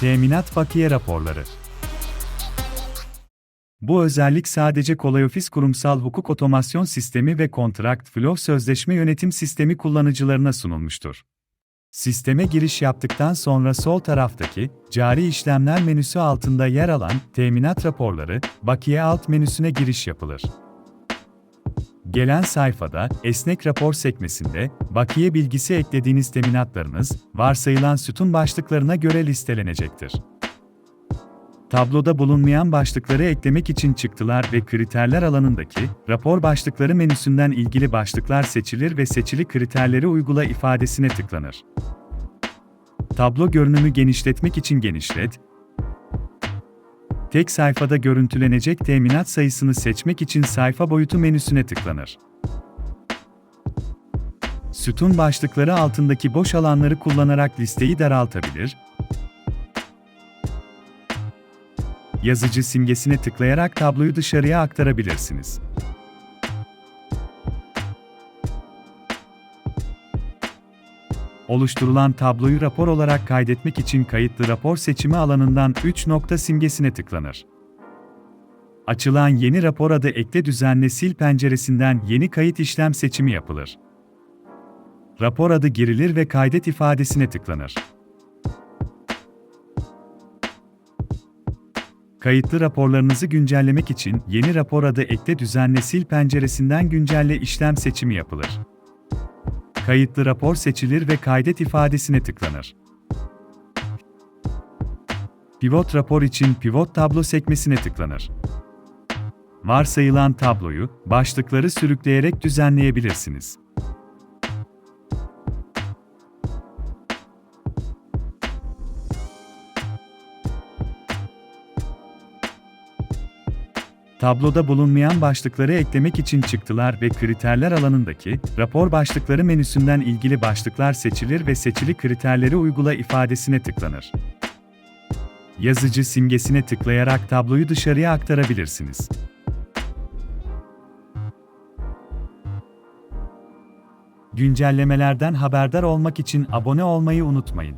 Teminat bakiye raporları. Bu özellik sadece KolayOffice kurumsal hukuk otomasyon sistemi ve Contract Flow sözleşme yönetim sistemi kullanıcılarına sunulmuştur. Sisteme giriş yaptıktan sonra sol taraftaki Cari işlemler menüsü altında yer alan Teminat raporları bakiye alt menüsüne giriş yapılır. Gelen sayfada esnek rapor sekmesinde bakiye bilgisi eklediğiniz teminatlarınız varsayılan sütun başlıklarına göre listelenecektir. Tabloda bulunmayan başlıkları eklemek için çıktılar ve kriterler alanındaki rapor başlıkları menüsünden ilgili başlıklar seçilir ve seçili kriterleri uygula ifadesine tıklanır. Tablo görünümü genişletmek için genişlet, tek sayfada görüntülenecek teminat sayısını seçmek için sayfa boyutu menüsüne tıklanır. Sütun başlıkları altındaki boş alanları kullanarak listeyi daraltabilir, yazıcı simgesine tıklayarak tabloyu dışarıya aktarabilirsiniz. Oluşturulan tabloyu rapor olarak kaydetmek için kayıtlı rapor seçimi alanından 3 nokta simgesine tıklanır. Açılan yeni rapor adı ekle düzenle sil penceresinden yeni kayıt işlem seçimi yapılır. Rapor adı girilir ve kaydet ifadesine tıklanır. Kayıtlı raporlarınızı güncellemek için yeni rapor adı ekle düzenle sil penceresinden güncelle işlem seçimi yapılır. Kayıtlı rapor seçilir ve kaydet ifadesine tıklanır. Pivot rapor için pivot tablo sekmesine tıklanır. Varsayılan tabloyu, başlıkları sürükleyerek düzenleyebilirsiniz. Tabloda bulunmayan başlıkları eklemek için çıktılar ve kriterler alanındaki rapor başlıkları menüsünden ilgili başlıklar seçilir ve seçili kriterleri uygula ifadesine tıklanır. Yazıcı simgesine tıklayarak tabloyu dışarıya aktarabilirsiniz. Güncellemelerden haberdar olmak için abone olmayı unutmayın.